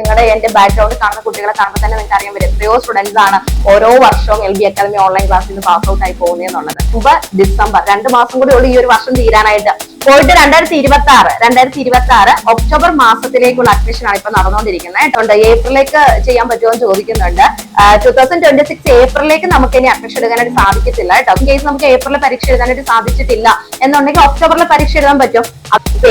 നിങ്ങളുടെ എന്റെ ബാക്ക്ഗ്രൗണ്ട് കാണുന്ന കുട്ടികളെ കാണുമ്പോൾ തന്നെ നിങ്ങൾക്ക് അറിയാൻ പറ്റും എത്രയോ സ്റ്റുഡൻസ് ആണ് ഓരോ വർഷവും എൽ ബി അക്കാദമി ഓൺലൈൻ ക്ലാസ്സിൽ നിന്ന് പാസ് ഔട്ട് ആയി പോകുന്നതെന്നുള്ളത് ഉപ ഡിസംബർ രണ്ട് മാസം കൂടി ഉള്ളൂ ഈ ഒരു വർഷം തീരാനായിട്ട്. പോയിട്ട് രണ്ടായിരത്തി ഇരുപത്തി ആറ് രണ്ടായിരത്തി ഇരുപത്തി ആറ് ഒക്ടോബർ മാസത്തിലേക്കുള്ള അഡ്മിഷൻ ആണ് ഇപ്പൊ നടന്നുകൊണ്ടിരിക്കുന്നത്. കേട്ടോ ഏപ്രിലേക്ക് ചെയ്യാൻ പറ്റുമോ എന്ന് ചോദിക്കുന്നുണ്ട്. ടൂ തൗസൻഡ് ട്വന്റി സിക്സ് ഏപ്രിലേക്ക് നമുക്ക് ഇനി അഡ്മിഷൻ എടുക്കാനായിട്ട് സാധിക്കത്തില്ല കേട്ടോ. കേസ് നമുക്ക് ഏപ്രിലിൽ പരീക്ഷ എഴുതാനായിട്ട് സാധിച്ചിട്ടില്ല എന്നുണ്ടെങ്കിൽ ഒക്ടോബറിൽ പരീക്ഷ എഴുതാൻ പറ്റും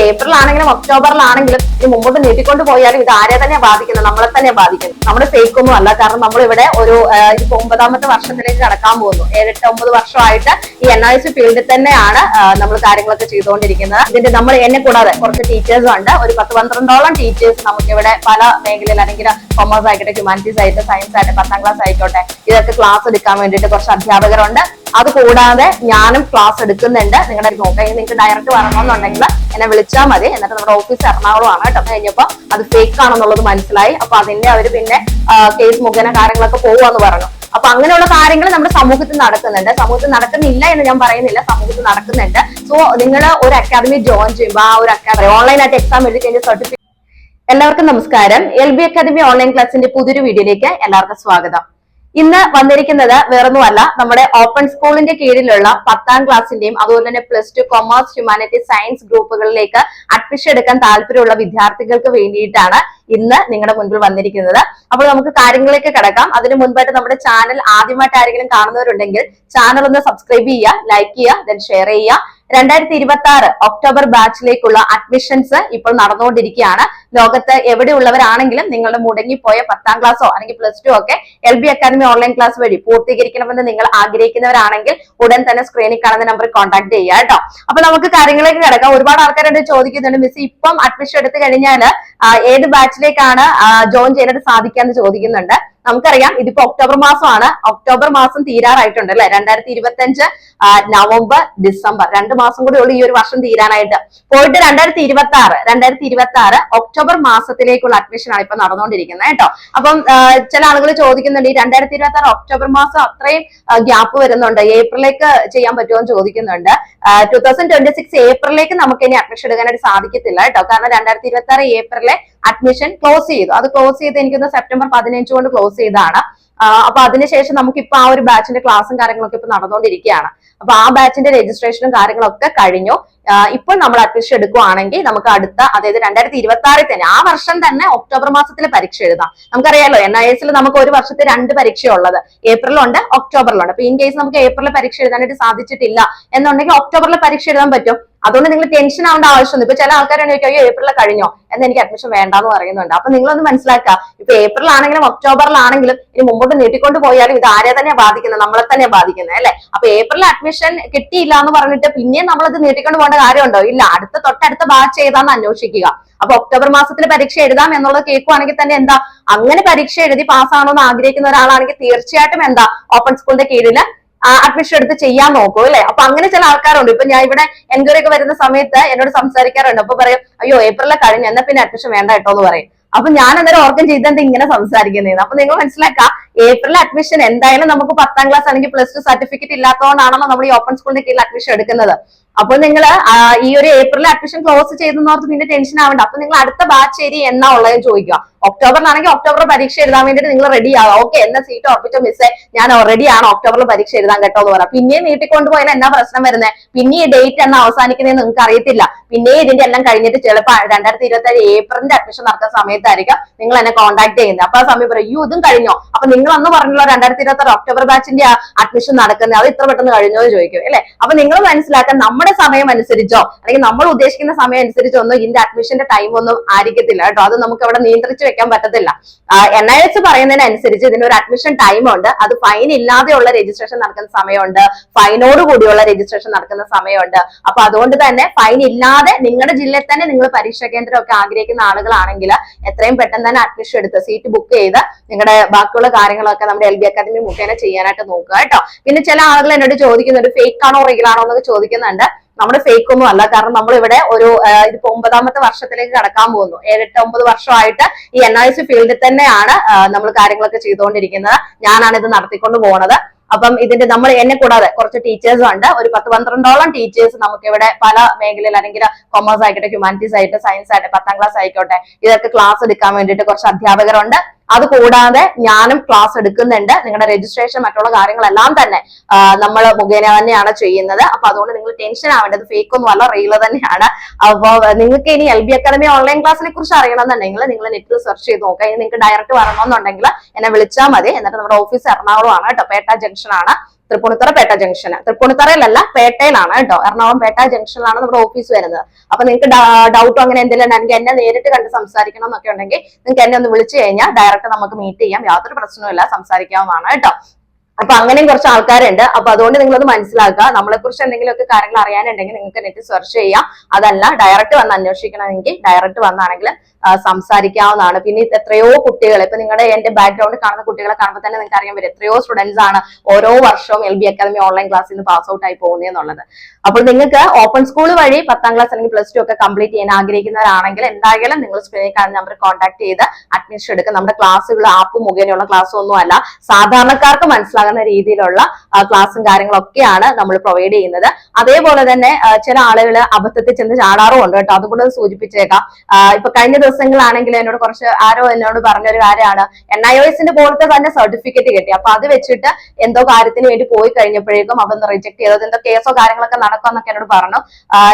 ഏപ്രിൽ ആണെങ്കിലും ഒക്ടോബറിലാണെങ്കിലും ഇത് മുമ്പോട്ട് നീട്ടിക്കൊണ്ട് പോയാലും ഇത് ആരെ തന്നെ ബാധിക്കുന്നത്? നമ്മളെ തന്നെ ബാധിക്കുന്നു നമ്മുടെ ഫേക്ക് ഒന്നും അല്ല. കാരണം നമ്മൾ ഇവിടെ ഒരു ഇപ്പൊ ഒമ്പതാമത്തെ വർഷത്തിലേക്ക് കടക്കാൻ പോകുന്നു. ഏഴെട്ട് ഒമ്പത് വർഷമായിട്ട് ഈ എൻ ഐ സി ഫീൽഡിൽ തന്നെയാണ് നമ്മൾ കാര്യങ്ങളൊക്കെ ചെയ്തുകൊണ്ടിരിക്കുന്നത്. ഇതിന്റെ നമ്മൾ എന്നെ കൂടാതെ കുറച്ച് ടീച്ചേഴ്സ് ഉണ്ട്. ഒരു പത്ത് പന്ത്രണ്ടോളം ടീച്ചേഴ്സ് നമുക്ക് ഇവിടെ പല മേഖലയിൽ അല്ലെങ്കിൽ കൊമേഴ്സ് ആയിക്കോട്ടെ ഹ്യൂമാനിറ്റീസ് ആയിട്ട് സയൻസ് ആയിട്ട് പത്താം ക്ലാസ് ആയിക്കോട്ടെ ഇതൊക്കെ ക്ലാസ് എടുക്കാൻ വേണ്ടിയിട്ട് കുറച്ച് അധ്യാപകരുണ്ട്. അത് കൂടാതെ ഞാനും ക്ലാസ് എടുക്കുന്നുണ്ട്. നിങ്ങളുടെ നോക്കാം. നിങ്ങൾക്ക് ഡയറക്റ്റ് വരണമെന്നുണ്ടെങ്കിൽ എന്നെ വിളിച്ചാൽ മതി. എന്നിട്ട് നമ്മുടെ ഓഫീസ് എറണാകുളമാണ് കേട്ടോ. അത് കഴിഞ്ഞപ്പോ അത് ഫേക്ക് ആണെന്നുള്ളത് മനസ്സിലായി. അപ്പൊ അതിന്റെ അവർ പിന്നെ കേസ് മുഖേന കാര്യങ്ങളൊക്കെ പോവാന്ന് പറഞ്ഞു. അപ്പൊ അങ്ങനെയുള്ള കാര്യങ്ങൾ നമ്മുടെ സമൂഹത്തിൽ നടക്കുന്നുണ്ട്. സമൂഹത്തിൽ നടക്കുന്നില്ല എന്ന് ഞാൻ പറയുന്നില്ല. സമൂഹത്തിൽ നടക്കുന്നുണ്ട്. സോ നിങ്ങൾ ഒരു അക്കാദമി ജോയിൻ ചെയ്യുമ്പോൾ ആ ഒരു അക്കാദമി ഓൺലൈനായിട്ട് എക്സാം എഴുതി കഴിഞ്ഞ സർട്ടിഫിക്കറ്റ് എല്ലാവർക്കും നമസ്കാരം. എൽ ബി അക്കാദമി ഓൺലൈൻ ക്ലാസിന്റെ പുതിയൊരു വീഡിയോയിലേക്ക് എല്ലാവർക്കും സ്വാഗതം. ഇന്ന് വന്നിരിക്കുന്നത് വേറൊന്നുമല്ല നമ്മുടെ ഓപ്പൺ സ്കൂളിന്റെ കീഴിലുള്ള പത്താം ക്ലാസ്സിന്റെയും അതുപോലെ തന്നെ plus two commerce humanity science ഗ്രൂപ്പുകളിലേക്ക് admission എടുക്കാൻ താല്പര്യമുള്ള വിദ്യാർത്ഥികൾക്ക് വേണ്ടിയിട്ടാണ് ഇന്ന് നിങ്ങളുടെ മുൻപിൽ വന്നിരിക്കുന്നത്. അപ്പോൾ നമുക്ക് കാര്യങ്ങളിലേക്ക് കിടക്കാം. അതിന് മുൻപായിട്ട് നമ്മുടെ ചാനൽ ആദ്യമായിട്ട് ആരെങ്കിലും കാണുന്നവരുണ്ടെങ്കിൽ ചാനൽ ഒന്ന് സബ്സ്ക്രൈബ് ചെയ്യുക ലൈക്ക് ചെയ്യുക ദെൻ ഷെയർ ചെയ്യുക. രണ്ടായിരത്തി ഇരുപത്തി ആറ് ഒക്ടോബർ ബാച്ചിലേക്കുള്ള അഡ്മിഷൻസ് ഇപ്പോൾ നടന്നുകൊണ്ടിരിക്കുകയാണ്. ലോകത്ത് എവിടെയുള്ളവരാണെങ്കിലും നിങ്ങളുടെ മുടങ്ങിപ്പോയ പത്താം ക്ലാസ്സോ അല്ലെങ്കിൽ പ്ലസ് ടു ഒക്കെ L B academy online class വഴി പൂർത്തീകരിക്കണമെന്ന് നിങ്ങൾ ആഗ്രഹിക്കുന്നവരാണെങ്കിൽ ഉടൻ തന്നെ സ്ക്രീനിൽ കാണുന്ന നമ്പറിൽ കോൺടാക്ട് ചെയ്യുക കേട്ടോ. അപ്പൊ നമുക്ക് കാര്യങ്ങളിലേക്ക് കിടക്കാം. ഒരുപാട് ആൾക്കാരോട് ചോദിക്കുന്നുണ്ട് മിസ് ഇപ്പം അഡ്മിഷൻ എടുത്തു കഴിഞ്ഞാൽ ഏത് ബാച്ചിലേക്കാണ് ജോയിൻ ചെയ്യാനായിട്ട് സാധിക്കാന്ന് ചോദിക്കുന്നുണ്ട്. നമുക്കറിയാം ഇതിപ്പോ ഒക്ടോബർ മാസമാണ്. ഒക്ടോബർ മാസം തീരാറായിട്ടുണ്ട് അല്ലെ? രണ്ടായിരത്തി ഇരുപത്തി അഞ്ച് നവംബർ ഡിസംബർ. രണ്ട് മാസം കൂടി ഉള്ളു ഈ ഒരു വർഷം തീരാനായിട്ട്. പോയിട്ട് രണ്ടായിരത്തി ഇരുപത്തി ആറ് രണ്ടായിരത്തി ഇരുപത്തി ആറ് ഒക്ടോബർ മാസത്തിലേക്കുള്ള അഡ്മിഷൻ ആണ് ഇപ്പൊ നടന്നുകൊണ്ടിരിക്കുന്നത് കേട്ടോ. അപ്പം ചില ആളുകൾ ചോദിക്കുന്നുണ്ട് ഈ രണ്ടായിരത്തി ഇരുപത്തി ആറ് ഒക്ടോബർ മാസം അത്രയും ഗ്യാപ്പ് വരുന്നുണ്ട് ഏപ്രിലേക്ക് ചെയ്യാൻ പറ്റുമോ എന്ന് ചോദിക്കുന്നുണ്ട്. ടൂ തൗസൻഡ് ട്വന്റി സിക്സ് ഏപ്രിലേക്ക് നമുക്ക് ഇനി അഡ്മിഷൻ എടുക്കാനായിട്ട് സാധിക്കത്തില്ല കേട്ടോ. കാരണം രണ്ടായിരത്തി ഇരുപത്തി ആറ് ഏപ്രിലെ അഡ്മിഷൻ ക്ലോസ് ചെയ്തു. അത് ക്ലോസ് ചെയ്ത് എനിക്കൊന്ന് സെപ്റ്റംബർ പതിനഞ്ച് കൊണ്ട് ക്ലോസ് ചെയ്താണ് അപ്പൊ അതിനുശേഷം നമുക്ക് ഇപ്പൊ ആ ഒരു ബാച്ചിന്റെ ക്ലാസും കാര്യങ്ങളൊക്കെ ഇപ്പൊ നടന്നുകൊണ്ടിരിക്കുകയാണ് അപ്പൊ ആ ബാച്ചിന്റെ രജിസ്ട്രേഷനും കാര്യങ്ങളൊക്കെ കഴിഞ്ഞു. ഇപ്പോൾ നമ്മൾ അഡ്മിഷൻ എടുക്കുവാണെങ്കിൽ നമുക്ക് അടുത്ത അതായത് രണ്ടായിരത്തി ഇരുപത്തി ആറിൽ തന്നെ ആ വർഷം തന്നെ ഒക്ടോബർ മാസത്തിൽ പരീക്ഷ എഴുതാം. നമുക്കറിയാലോ എൻ ഐ എസിൽ നമുക്ക് ഒരു വർഷത്തെ രണ്ട് പരീക്ഷയുള്ളത് ഏപ്രിലുണ്ട് ഒക്ടോബറിലുണ്ട്. അപ്പൊ ഇൻ കേസ് നമുക്ക് ഏപ്രിലിൽ പരീക്ഷ എഴുതാനായിട്ട് സാധിച്ചിട്ടില്ല എന്നുണ്ടെങ്കിൽ ഒക്ടോബറിൽ പരീക്ഷ എഴുതാൻ പറ്റും. അതുകൊണ്ട് നിങ്ങൾ ടെൻഷൻ ആവേണ്ട ആവശ്യമൊന്നും ഇപ്പൊ ചില ആൾക്കാരാണ് ചോദിക്കുക അയ്യോ ഏപ്രിൽ കഴിഞ്ഞോ? എന്ന് എനിക്ക് അഡ്മിഷൻ വേണ്ടാന്ന് പറയുന്നുണ്ട്. അപ്പൊ നിങ്ങളൊന്ന് മനസ്സിലാക്കുക ഇപ്പൊ ഏപ്രിൽ ആണെങ്കിലും ഒക്ടോബറിലാണെങ്കിലും ഇനി മുമ്പോട്ട് നീട്ടിക്കൊണ്ട് പോയാലും ഇത് ആരെ തന്നെ ബാധിക്കുന്നത്? നമ്മളെ തന്നെ ബാധിക്കുന്നത് അല്ലെ? അപ്പൊ ഏപ്രിൽ അഡ്മിഷൻ കിട്ടിയില്ല എന്ന് പറഞ്ഞിട്ട് പിന്നെയും നമ്മളത് നീട്ടിക്കൊണ്ട് പോകേണ്ട കാര്യമുണ്ടോ? ഇല്ല അടുത്ത തൊട്ടടുത്ത ബാച്ച് ഏതാന്ന് അന്വേഷിക്കുക. അപ്പൊ ഒക്ടോബർ മാസത്തിൽ പരീക്ഷ എഴുതാം എന്നുള്ളത് കേൾക്കുവാണെങ്കിൽ തന്നെ എന്താ? അങ്ങനെ പരീക്ഷ എഴുതി പാസ്സാണോന്ന് ആഗ്രഹിക്കുന്ന ഒരാളാണെങ്കിൽ തീർച്ചയായിട്ടും എന്താ? ഓപ്പൺ സ്കൂളിന്റെ കീഴിൽ അഡ്മിഷൻ എടുത്ത് ചെയ്യാൻ നോക്കൂ അല്ലെ? അപ്പൊ അങ്ങനെ ചില ആൾക്കാരുണ്ട്. ഇപ്പൊ ഞാൻ ഇവിടെ എൻക്വയറി ഒക്കെ വരുന്ന സമയത്ത് എന്നോട് സംസാരിക്കാറുണ്ട്. അപ്പൊ പറയും അയ്യോ ഏപ്രിലെ കഴിഞ്ഞ് എന്നാ പിന്നെ അഡ്മിഷൻ വേണ്ട കേട്ടോ എന്ന് പറയും. അപ്പൊ ഞാൻ അന്നേരം ഓർക്കം ചെയ്തെന്ത് ഇങ്ങനെ സംസാരിക്കുന്നതെന്ന് അപ്പൊ നിങ്ങൾ മനസ്സിലാക്കുക ഏപ്രിൽ അഡ്മിഷൻ എന്തായാലും നമുക്ക് പത്താം ക്ലാസ് അല്ലെങ്കിൽ പ്ലസ് ടു സർട്ടിഫിക്കറ്റ് ഇല്ലാത്തതുകൊണ്ടാണല്ലോ നമ്മൾ ഈ ഓപ്പൺ സ്കൂളിന്റെ കീഴിൽ അഡ്മിഷൻ എടുക്കുന്നത്. അപ്പോൾ നിങ്ങൾ ഈ ഒരു ഏപ്രിൽ അഡ്മിഷൻ ക്ലോസ് ചെയ്തെന്നോർത്ത് പിന്നെ ടെൻഷൻ ആവണ്ട. അപ്പൊ നിങ്ങൾ അടുത്ത ബാച്ച് ശരി എന്നാ ഉള്ളതെന്ന് ചോദിക്കുക. ഒക്ടോബറിലാണെങ്കിൽ ഒക്ടോബർ പരീക്ഷ എഴുതാൻ വേണ്ടിയിട്ട് നിങ്ങൾ റെഡി ആവുക. ഓക്കെ എന്ന സീറ്റ് ഉറപ്പിച്ച മിസ്സേ ഞാൻ ഓൾറെഡി ആണ് ഒക്ടോബറിൽ പരീക്ഷ എഴുതാൻ കേട്ടോ എന്ന് പറയാം. പിന്നെയും നീട്ടിക്കൊണ്ട് പോയാൽ എന്നാ പ്രശ്നം വരുന്നത് പിന്നെ ഈ ഡേറ്റ് എന്നാ അവസാനിക്കുന്നതെന്ന് നിങ്ങൾക്ക് അറിയത്തില്ല. പിന്നെ ഇതിന്റെ എല്ലാം കഴിഞ്ഞിട്ട് ചിലപ്പോൾ രണ്ടായിരത്തി ഇരുപത്തി ഏഴ് ഏപ്രിലിന്റെ അഡ്മിഷൻ നടക്കുന്ന സമയത്തായിരിക്കും നിങ്ങൾ എന്നെ കോൺടാക്ട് ചെയ്യുന്നത്. അപ്പൊ ആ സമയം പറയും അയ്യോ ഇതും കഴിഞ്ഞോ? അപ്പൊ നിങ്ങൾ അന്ന് പറഞ്ഞല്ലോ രണ്ടായിരത്തി ഇരുപത്തി ഒക്ടോബർ ബാച്ചിന്റെ അഡ്മിഷൻ നടക്കുന്നത്. അത് ഇത്ര പെട്ടെന്ന് കഴിഞ്ഞോ എന്ന് ചോദിക്കും അല്ലെ? അപ്പൊ നിങ്ങൾ മനസ്സിലാക്കാൻ നമ്മുടെ സമയം അനുസരിച്ചോ അല്ലെങ്കിൽ നമ്മൾ ഉദ്ദേശിക്കുന്ന സമയം അനുസരിച്ചോ ഒന്നും ഇതിന്റെ അഡ്മിഷന്റെ ടൈം ഒന്നും ആയിരിക്കത്തില്ല കേട്ടോ. അത് നമുക്ക് അവിടെ നിയന്ത്രിച്ചു വെക്കാൻ പറ്റത്തില്ല. എൻ ഐ എസ് പറയുന്നതിനനുസരിച്ച് ഇതിനൊരു അഡ്മിഷൻ ടൈം ഉണ്ട്. അത് ഫൈൻ ഇല്ലാതെയുള്ള രജിസ്ട്രേഷൻ നടക്കുന്ന സമയമുണ്ട്. ഫൈനോട് കൂടിയുള്ള രജിസ്ട്രേഷൻ നടക്കുന്ന സമയമുണ്ട്. അപ്പൊ അതുകൊണ്ട് തന്നെ ഫൈൻ ഇല്ലാതെ നിങ്ങളുടെ ജില്ലയിൽ തന്നെ നിങ്ങൾ പരീക്ഷാ കേന്ദ്രം ഒക്കെ ആഗ്രഹിക്കുന്ന ആളുകളാണെങ്കിൽ എത്രയും പെട്ടെന്ന് തന്നെ അഡ്മിഷൻ എടുത്ത് സീറ്റ് ബുക്ക് ചെയ്ത് നിങ്ങളുടെ ബാക്കിയുള്ള കാര്യങ്ങളൊക്കെ നമ്മുടെ എൽ ബി അക്കാദമി മുഖേന ചെയ്യാനായിട്ട് നോക്കുക കേട്ടോ. പിന്നെ ചില ആളുകൾ എന്നോട് ചോദിക്കുന്നുണ്ട് ഫേക്ക് ആണോ റിയൽ ആണോ? എന്നൊക്കെ ചോദിക്കുന്നുണ്ട്. നമ്മുടെ ഫേക്ക് ഒന്നും അല്ല. കാരണം നമ്മൾ ഇവിടെ ഒരു ഇതിപ്പോ ഒമ്പതാമത്തെ വർഷത്തിലേക്ക് കടക്കാൻ പോകുന്നു. ഏഴെട്ട് ഒമ്പത് വർഷമായിട്ട് ഈ എൻ ഐ സി ഫീൽഡിൽ തന്നെയാണ് നമ്മൾ കാര്യങ്ങളൊക്കെ ചെയ്തുകൊണ്ടിരിക്കുന്നത്. ഞാനാണ് ഇത് നടത്തിക്കൊണ്ട് പോണത്. അപ്പം ഇതിന്റെ നമ്മൾ എന്നെ കൂടാതെ കുറച്ച് ടീച്ചേഴ്സും ഉണ്ട്. ഒരു പത്ത് പന്ത്രണ്ടോളം ടീച്ചേഴ്സ് നമുക്ക് ഇവിടെ പല മേഖലയിൽ അല്ലെങ്കിൽ കൊമേഴ്സ് ആയിക്കോട്ടെ ഹ്യൂമാനിറ്റീസ് ആയിട്ട് സയൻസ് ആയിട്ട് പത്താം ക്ലാസ് ആയിക്കോട്ടെ ഇതൊക്കെ ക്ലാസ് എടുക്കാൻ വേണ്ടിയിട്ട് കുറച്ച് അധ്യാപകരുണ്ട്. അത് കൂടാതെ ഞാനും ക്ലാസ് എടുക്കുന്നുണ്ട്. നിങ്ങളുടെ രജിസ്ട്രേഷൻ മറ്റുള്ള കാര്യങ്ങളെല്ലാം തന്നെ നമ്മൾ മുഖേന തന്നെയാണ് ചെയ്യുന്നത്. അപ്പൊ അതുകൊണ്ട് നിങ്ങൾ ടെൻഷൻ ആവേണ്ടത് ഫേക്ക് ഒന്നും അല്ല റീൽ തന്നെയാണ്. അപ്പൊ നിങ്ങൾക്ക് ഇനി എൽ ബി അക്കാദമി ഓൺലൈൻ ക്ലാസ്സിനെ കുറിച്ച് അറിയണമെന്നുണ്ടെങ്കിൽ നിങ്ങൾ നെറ്റിൽ സെർച്ച് ചെയ്ത് നോക്കുക. ഇനി നിങ്ങൾക്ക് ഡയറക്റ്റ് വരണമെന്നുണ്ടെങ്കിൽ എന്നെ വിളിച്ചാൽ മതി. എന്നിട്ട് നമ്മുടെ ഓഫീസ് എറണാകുളമാണ് കേട്ടോ പേട്ട ജംഗ്ഷൻ ആണ്. തൃപ്പൂണിത്തുറ പേട്ട ജംഗ്ഷൻ തൃപ്പൂണിത്തറയിലല്ല പേട്ടയിലാണ് കേട്ടോ. എറണാകുളം പേട്ട ജംഗ്ഷനിലാണ് നമ്മുടെ ഓഫീസ് വരുന്നത്. അപ്പൊ നിങ്ങൾക്ക് ഡൗട്ടോ അങ്ങനെ എന്തെങ്കിലും ഉണ്ടെങ്കിൽ എന്നെ നേരിട്ട് കണ്ട് സംസാരിക്കണം എന്നൊക്കെ ഉണ്ടെങ്കിൽ നിങ്ങൾക്ക് എന്നെ ഒന്ന് വിളിച്ചു കഴിഞ്ഞാൽ ഡയറക്റ്റ് നമുക്ക് മീറ്റ് ചെയ്യാം. യാതൊരു പ്രശ്നവുമില്ല. സംസാരിക്കാവുന്നതാണ് കേട്ടോ. അപ്പൊ അങ്ങനെയും കുറച്ച് ആൾക്കാരുണ്ട്. അപ്പൊ അതുകൊണ്ട് നിങ്ങൾ അത് മനസ്സിലാക്കുക. നമ്മളെ കുറിച്ച് എന്തെങ്കിലുമൊക്കെ കാര്യങ്ങൾ അറിയാനുണ്ടെങ്കിൽ നിങ്ങൾക്ക് നെറ്റ് സെർച്ച് ചെയ്യാം. അതല്ല ഡയറക്റ്റ് വന്ന് അന്വേഷിക്കണമെങ്കിൽ ഡയറക്റ്റ് വന്നാണെങ്കിൽ സംസാരിക്കാവുന്നതാണ്. പിന്നെ എത്രയോ കുട്ടികൾ ഇപ്പൊ നിങ്ങളുടെ എന്റെ ബാക്ക്ഗ്രൗണ്ട് കാണുന്ന കുട്ടികളെ കാണുമ്പോൾ തന്നെ നിങ്ങൾക്ക് അറിയാൻ പറ്റും. എത്രയോ സ്റ്റുഡൻസ് ആണ് ഓരോ വർഷവും എൽ ബി അക്കാദമി ഓൺലൈൻ ക്ലാസ്സിൽ നിന്ന് പാസ് ഔട്ട് ആയി പോകുന്നതെന്നുള്ളത് അപ്പോൾ നിങ്ങൾക്ക് ഓപ്പൺ സ്കൂൾ വഴി പത്താം ക്ലാസ് അല്ലെങ്കിൽ പ്ലസ് ടു ഒക്കെ കംപ്ലീറ്റ് ചെയ്യാൻ ആഗ്രഹിക്കുന്നവരാണെങ്കിൽ എന്തായാലും നിങ്ങൾ സ്ക്രീനിൽ കാണുന്ന നമ്പർ കോൺടാക്ട് ചെയ്ത് അഡ്മിഷൻ എടുക്കുക. നമ്മുടെ ക്ലാസ്സുകൾ ആപ്പ് മുഖേനയുള്ള ക്ലാസ് ഒന്നുമല്ല സാധാരണക്കാർക്ക് മനസ്സിലാകുന്ന രീതിയിലുള്ള ക്ലാസ്സും കാര്യങ്ങളൊക്കെയാണ് നമ്മൾ പ്രൊവൈഡ് ചെയ്യുന്നത്. അതേപോലെ തന്നെ ചില ആളുകൾ അബദ്ധത്തിൽ ചെന്ന് ചാടാറുമുണ്ട് കേട്ടോ. അതുകൊണ്ട് സൂചിപ്പിച്ചേക്കാം. ഇപ്പൊ കഴിഞ്ഞ ദിവസങ്ങളാണെങ്കിൽ എന്നോട് കുറച്ച് ആരോ എന്നോട് പറഞ്ഞൊരു കാര്യമാണ്. എൻ ഐ എസിന്റെ പോലത്തെ തന്നെ സർട്ടിഫിക്കറ്റ് കിട്ടി. അപ്പൊ അത് വെച്ചിട്ട് എന്തോ കാര്യത്തിന് വേണ്ടി പോയി കഴിഞ്ഞപ്പോഴേക്കും അതൊന്ന് റിജക്ട് ചെയ്തത് എന്തോ കേസോ കാര്യങ്ങളൊക്കെ നടക്കുമെന്നൊക്കെ എന്നോട് പറഞ്ഞു.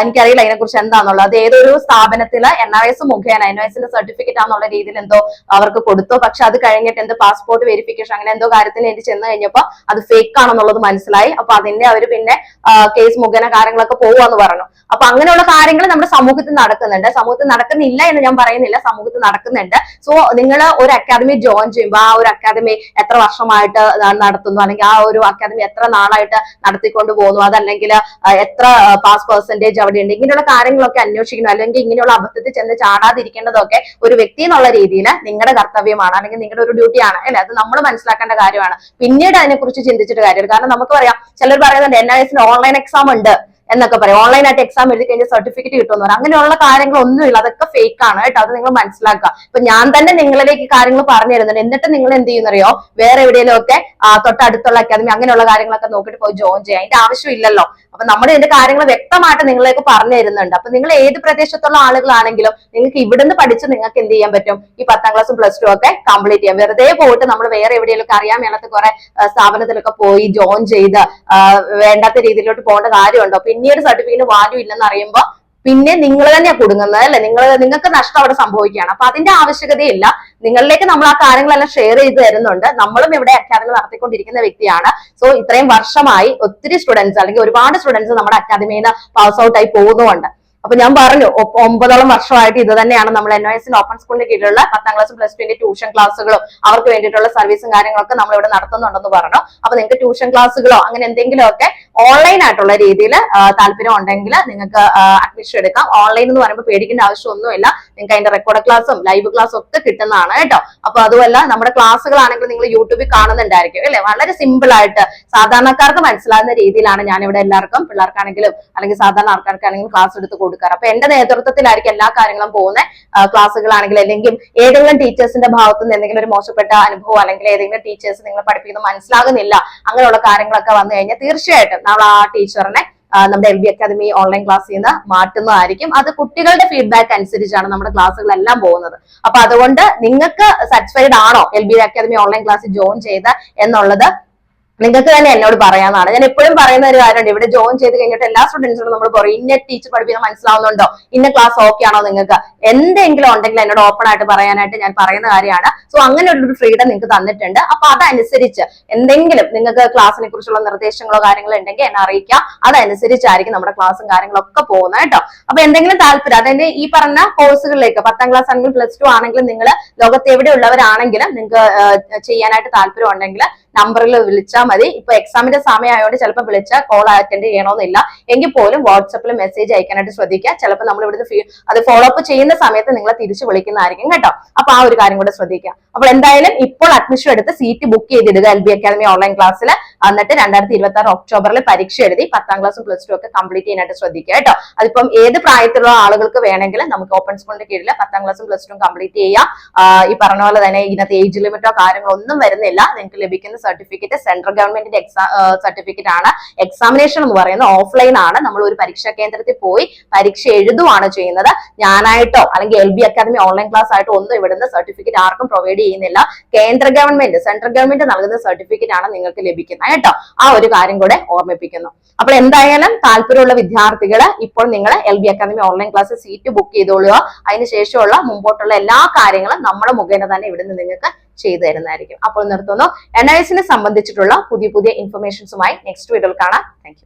എനിക്കറിയില്ല അതിനെക്കുറിച്ച് എന്താണെന്നുള്ളത് അത് ഏതൊരു സ്ഥാപനത്തിൽ എൻ ഐ എസ് മുഖേന എൻ എസിന്റെ സർട്ടിഫിക്കറ്റ് ആണെന്നുള്ള രീതിയിൽ എന്തോ അവർക്ക് കൊടുത്തു. പക്ഷെ അത് കഴിഞ്ഞിട്ട് എന്തോ പാസ്പോർട്ട് വെരിഫിക്കേഷൻ അങ്ങനെ എന്തോ കാര്യത്തിന് വേണ്ടി ചെന്ന് കഴിഞ്ഞപ്പോൾ അത് ഫേക്ക് ആണെന്നുള്ളത് മനസ്സിലായി. അപ്പൊ അതിന്റെ അവർ പിന്നെ കേസ് മുഖേന കാര്യങ്ങളൊക്കെ പോവാന്ന് പറഞ്ഞു. അപ്പൊ അങ്ങനെയുള്ള കാര്യങ്ങൾ നമ്മുടെ സമൂഹത്തിൽ നടക്കുന്നുണ്ട്. സമൂഹത്തിൽ നടക്കുന്നില്ല എന്ന് ഞാൻ പറയുന്നില്ല. സമൂഹത്തിൽ നടക്കുന്നുണ്ട്. സോ നിങ്ങൾ ഒരു അക്കാദമി ജോയിൻ ചെയ്യുമ്പോൾ ആ ഒരു അക്കാദമി എത്ര വർഷമായിട്ട് നടത്തുന്നു? അല്ലെങ്കിൽ ആ ഒരു അക്കാദമി എത്ര നാളായിട്ട് നടത്തിക്കൊണ്ട് പോകുന്നു? അതല്ലെങ്കിൽ എത്ര പാസ് പെർസെന്റേജ് അവിടെ ഉണ്ട്? ഇങ്ങനെയുള്ള കാര്യങ്ങളൊക്കെ അന്വേഷിക്കണം. അല്ലെങ്കിൽ ഇങ്ങനെയുള്ള അബദ്ധത്തിൽ ചെന്ന് ചാടാതിരിക്കേണ്ടതൊക്കെ ഒരു വ്യക്തി എന്നുള്ള രീതിയിൽ നിങ്ങളുടെ കർത്തവ്യമാണ്. അല്ലെങ്കിൽ നിങ്ങളുടെ ഒരു ഡ്യൂട്ടിയാണ് അല്ലെ? അത് നമ്മൾ മനസ്സിലാക്കേണ്ട കാര്യമാണ്. പിന്നീട് അതിനെക്കുറിച്ച് ചിന്തിച്ചിട്ട് കാര്യമില്ല. കാരണം നമുക്ക് പറയാം ചിലർ പറയുന്നുണ്ട് എൻ ഐ എസിന് ഓൺലൈൻ എക്സാം ഉണ്ട്. എന്നൊക്കെ പറയും. ഓൺലൈനായിട്ട് എക്സാം എഴുതി കഴിഞ്ഞാൽ സർട്ടിഫിക്കറ്റ് കിട്ടുമെന്ന് പറയും. അങ്ങനെയുള്ള കാര്യങ്ങളൊന്നുമില്ല. അതൊക്കെ ഫേക്ക് ആണ് കേട്ടോ. അത് നിങ്ങൾ മനസ്സിലാക്കുക. ഇപ്പൊ ഞാൻ തന്നെ നിങ്ങളിലേക്ക് കാര്യങ്ങൾ പറഞ്ഞു തരുന്നുണ്ട്. എന്നിട്ട് നിങ്ങൾ എന്ത് ചെയ്യുന്നറിയോ? വേറെ എവിടെയെങ്കിലും ഒക്കെ തൊട്ടടുത്തുള്ള അക്കാദമി അങ്ങനെയുള്ള കാര്യങ്ങളൊക്കെ നോക്കിയിട്ട് പോയി ജോയിൻ ചെയ്യാം അതിന്റെ ആവശ്യമില്ലല്ലോ അപ്പൊ നമ്മൾ ഇതിന്റെ കാര്യങ്ങൾ വ്യക്തമായിട്ട് നിങ്ങളിലേക്ക് പറഞ്ഞു തരുന്നുണ്ട്. അപ്പൊ നിങ്ങൾ ഏത് പ്രദേശത്തുള്ള ആളുകളാണെങ്കിലും നിങ്ങൾക്ക് ഇവിടുന്ന് പഠിച്ച് നിങ്ങൾക്ക് എന്ത് ചെയ്യാൻ പറ്റും? ഈ പത്താം ക്ലാസ്സും പ്ലസ് ടു ഒക്കെ കംപ്ലീറ്റ് ചെയ്യാം. വെറുതെ പോയിട്ട് നമ്മൾ വേറെ എവിടെയെങ്കിലും അറിയാൻ മേളത്ത് കുറെ സ്ഥാപനത്തിലൊക്കെ പോയി ജോയിൻ ചെയ്ത് വേണ്ടാത്ത രീതിയിലോട്ട് പോകേണ്ട കാര്യമുണ്ടോ? പിന്നീട് സർട്ടിഫിക്കറ്റ് വാല്യൂ ഇല്ലെന്ന് അറിയുമ്പോൾ പിന്നെ നിങ്ങൾ തന്നെയാണ് കൊടുങ്ങുന്നത് അല്ലെ? നിങ്ങൾ നിങ്ങൾക്ക് നഷ്ടം അവിടെ സംഭവിക്കുകയാണ്. അപ്പൊ അതിന്റെ ആവശ്യകതയില്ല. നിങ്ങളിലേക്ക് നമ്മൾ ആ കാര്യങ്ങളെല്ലാം ഷെയർ ചെയ്ത് തരുന്നുണ്ട്. നമ്മളും ഇവിടെ അക്കാദമി നടത്തിക്കൊണ്ടിരിക്കുന്ന വ്യക്തിയാണ്. സോ ഇത്രയും വർഷമായി ഒത്തിരി സ്റ്റുഡൻസ് അല്ലെങ്കിൽ ഒരുപാട് സ്റ്റുഡൻസ് നമ്മുടെ അക്കാദമിയിൽ നിന്ന് പാസ് ഔട്ട് ആയി പോകുന്നുമുണ്ട്. അപ്പൊ ഞാൻ പറഞ്ഞു ഒമ്പതോളം വർഷമായിട്ട് ഇത് തന്നെയാണ് നമ്മൾ എൻ എസ് ഓപ്പൺ സ്കൂളിന്റെ കീഴിലുള്ള പത്താം ക്ലാസ് പ്ലസ് ടുവിന്റെ ട്യൂഷൻ ക്ലാസ്സുകളും അവർക്ക് വേണ്ടിയിട്ടുള്ള സർവീസും കാര്യങ്ങളൊക്കെ നമ്മൾ ഇവിടെ നടത്തുന്നുണ്ടെന്ന് പറഞ്ഞു. അപ്പൊ നിങ്ങൾക്ക് ട്യൂഷൻ ക്ലാസ്സുകളോ അങ്ങനെ എന്തെങ്കിലുമൊക്കെ ഓൺലൈൻ ആയിട്ടുള്ള രീതിയിൽ താല്പര്യം ഉണ്ടെങ്കിൽ നിങ്ങൾക്ക് അഡ്മിഷൻ എടുക്കാം. ഓൺലൈൻ എന്ന് പറയുമ്പോൾ പേടിക്കേണ്ട ആവശ്യമൊന്നുമില്ല. നിങ്ങൾക്ക് അതിന്റെ റെക്കോർഡ് ക്ലാസ്സും ലൈവ് ക്ലാസ്സും ഒക്കെ കിട്ടുന്നതാണ് കേട്ടോ. അപ്പൊ അതുമല്ല നമ്മുടെ ക്ലാസ്സുകളാണെങ്കിൽ നിങ്ങൾ യൂട്യൂബിൽ കാണുന്നുണ്ടായിരിക്കും അല്ലെ? വളരെ സിമ്പിൾ ആയിട്ട് സാധാരണക്കാർക്ക് മനസ്സിലാകുന്ന രീതിയിലാണ് ഞാൻ ഇവിടെ എല്ലാവർക്കും പിള്ളേർക്കാണെങ്കിലും അല്ലെങ്കിൽ സാധാരണ ആൾക്കാർക്കാണെങ്കിലും ക്ലാസ് എടുത്ത് കൊടുക്കാറ്. അപ്പൊ എന്റെ നേതൃത്വത്തിലായിരിക്കും എല്ലാ കാര്യങ്ങളും പോകുന്ന. ക്ലാസ്സുകളാണെങ്കിൽ അല്ലെങ്കിൽ ഏതെങ്കിലും ടീച്ചേഴ്സിന്റെ ഭാഗത്തു നിന്ന് എന്തെങ്കിലും ഒരു മോശപ്പെട്ട അനുഭവം അല്ലെങ്കിൽ ഏതെങ്കിലും ടീച്ചേഴ്സ് നിങ്ങൾ പഠിപ്പിക്കുന്നത് മനസ്സിലാകുന്നില്ല അങ്ങനെയുള്ള കാര്യങ്ങളൊക്കെ വന്നു കഴിഞ്ഞാൽ തീർച്ചയായിട്ടും നമ്മൾ ആ ടീച്ചറിനെ നമ്മുടെ എൽ ബി അക്കാദമി ഓൺലൈൻ ക്ലാസ്സിൽ നിന്ന് മാറ്റുന്നതായിരിക്കും. അത് കുട്ടികളുടെ ഫീഡ്ബാക്ക് അനുസരിച്ചാണ് നമ്മുടെ ക്ലാസ്സുകളെല്ലാം പോകുന്നത്. അപ്പൊ അതുകൊണ്ട് നിങ്ങൾക്ക് സാറ്റിസ്ഫൈഡ് ആണോ എൽ ബി അക്കാദമി ഓൺലൈൻ ക്ലാസ്സിൽ ജോയിൻ ചെയ്ത് എന്നുള്ളത് നിങ്ങൾക്ക് തന്നെ എന്നോട് പറയാനാണ് ഞാൻ എപ്പോഴും പറയുന്ന ഒരു കാര്യമുണ്ട്. ഇവിടെ ജോയിൻ ചെയ്ത് കഴിഞ്ഞിട്ട് എല്ലാ സ്റ്റുഡൻസിനോടും നമ്മൾ പറയും ഇന്ന ടീച്ചർ പഠിപ്പിക്കാൻ മനസ്സിലാവുന്നുണ്ടോ? ഇന്ന ക്ലാസ് ഓക്കെ ആണോ നിങ്ങൾക്ക്? എന്തെങ്കിലും ഉണ്ടെങ്കിൽ എന്നോട് ഓപ്പൺ ആയിട്ട് പറയാനായിട്ട് ഞാൻ പറയുന്ന കാര്യമാണ്. സോ അങ്ങനെ ഒരു ഫ്രീഡം നിങ്ങൾക്ക് തന്നിട്ടുണ്ട്. അപ്പൊ അതനുസരിച്ച് എന്തെങ്കിലും നിങ്ങൾക്ക് ക്ലാസ്സിനെ കുറിച്ചുള്ള നിർദ്ദേശങ്ങളോ കാര്യങ്ങളോ ഉണ്ടെങ്കിൽ എന്നെ അറിയിക്കാം അതനുസരിച്ചായിരിക്കും നമ്മുടെ ക്ലാസ്സും കാര്യങ്ങളൊക്കെ പോകുന്നത് കേട്ടോ. അപ്പൊ എന്തെങ്കിലും താല്പര്യം അതായത് ഈ പറഞ്ഞ കോഴ്സുകളിലേക്ക് പത്താം ക്ലാസ് ആണെങ്കിലും പ്ലസ് ടു ആണെങ്കിലും നിങ്ങൾ ലോകത്ത് എവിടെയുള്ളവരാണെങ്കിലും നിങ്ങൾക്ക് ചെയ്യാനായിട്ട് താല്പര്യം ഉണ്ടെങ്കിൽ നമ്പറിൽ വിളിച്ചാൽ മതി. ഇപ്പൊ എക്സാമിന്റെ സമയമായതുകൊണ്ട് ചിലപ്പോൾ വിളിച്ച കോൾ അറ്റൻഡ് ചെയ്യണമെന്നില്ല എങ്കിൽ പോലും വാട്സപ്പിൽ മെസ്സേജ് അയക്കാനായിട്ട് ശ്രദ്ധിക്കുക. ചിലപ്പോൾ നമ്മൾ ഇവിടുന്ന് അത് ഫോളോ അപ്പ് ചെയ്യുന്ന സമയത്ത് നിങ്ങളെ തിരിച്ചു വിളിക്കുന്നതായിരിക്കും കേട്ടോ. അപ്പൊ ആ ഒരു കാര്യം കൂടെ ശ്രദ്ധിക്കുക. അപ്പോൾ എന്തായാലും ഇപ്പോൾ അഡ്മിഷൻ എടുത്ത് സീറ്റ് ബുക്ക് ചെയ്തിടുക എൽ ബി അക്കാദമി ഓൺലൈൻ ക്ലാസ്സിൽ എന്നിട്ട് രണ്ടായിരത്തി ഇരുപത്തി ആറ് ഒക്ടോബറിൽ പരീക്ഷ എഴുതി പത്താം ക്ലാസ്സും പ്ലസ് ടു ഒക്കെ കംപ്ലീറ്റ് ചെയ്യാനായിട്ട് ശ്രദ്ധിക്കുക കേട്ടോ. അതിപ്പം ഏത് പ്രായത്തിലുള്ള ആളുകൾക്ക് വേണമെങ്കിലും നമുക്ക് ഓപ്പൺ സ്കൂളിന്റെ കീഴിൽ പത്താം ക്ലാസ്സും പ്ലസ് ടു കംപ്ലീറ്റ് ചെയ്യാം. ഈ പറഞ്ഞ പോലെ തന്നെ ഇതിനകത്ത് ഏജ് ലിമിറ്റോ കാര്യങ്ങളോ ഒന്നും വരുന്നില്ല. നിങ്ങൾക്ക് ലഭിക്കുന്ന സർട്ടിഫിക്കറ്റ് സെൻട്രൽ ഗവൺമെന്റിന്റെ എക്സാം സർട്ടിഫിക്കറ്റ് ആണ്. എക്സാമിനേഷൻ എന്ന് പറയുന്നത് ഓഫ്ലൈൻ ആണ്. നമ്മൾ ഒരു പരീക്ഷാ കേന്ദ്രത്തിൽ പോയി പരീക്ഷ എഴുതുവാണ് ചെയ്യുന്നത്. ഞാനായിട്ടോ അല്ലെങ്കിൽ L B academy online class ആയിട്ടോ ഒന്നും ഇവിടുന്ന് സർട്ടിഫിക്കറ്റ് ആർക്കും പ്രൊവൈഡ് ചെയ്യുന്നില്ല. കേന്ദ്ര ഗവൺമെന്റ് സെൻട്രൽ ഗവൺമെന്റ് നൽകുന്ന സർട്ടിഫിക്കറ്റ് ആണ് നിങ്ങൾക്ക് ലഭിക്കുന്നത് കേട്ടോ. ആ ഒരു കാര്യം കൂടെ ഓർമ്മിപ്പിക്കുന്നു. അപ്പോൾ എന്തായാലും താല്പര്യമുള്ള വിദ്യാർത്ഥികൾ ഇപ്പോൾ നിങ്ങൾ L B academy online class seat book ചെയ്തോളുക. അതിനുശേഷമുള്ള മുമ്പോട്ടുള്ള എല്ലാ കാര്യങ്ങളും നമ്മുടെ മുഖേന തന്നെ ഇവിടുന്ന് നിങ്ങൾക്ക് ചെയ്തു തരുന്നതായിരിക്കും. അപ്പോൾ നിർത്തുന്നു. എൻ ഐ എസിനെ സംബന്ധിച്ചിട്ടുള്ള പുതിയ പുതിയ ഇൻഫർമേഷൻസുമായി നെക്സ്റ്റ് വീഡിയോയിൽ കാണാം. താങ്ക്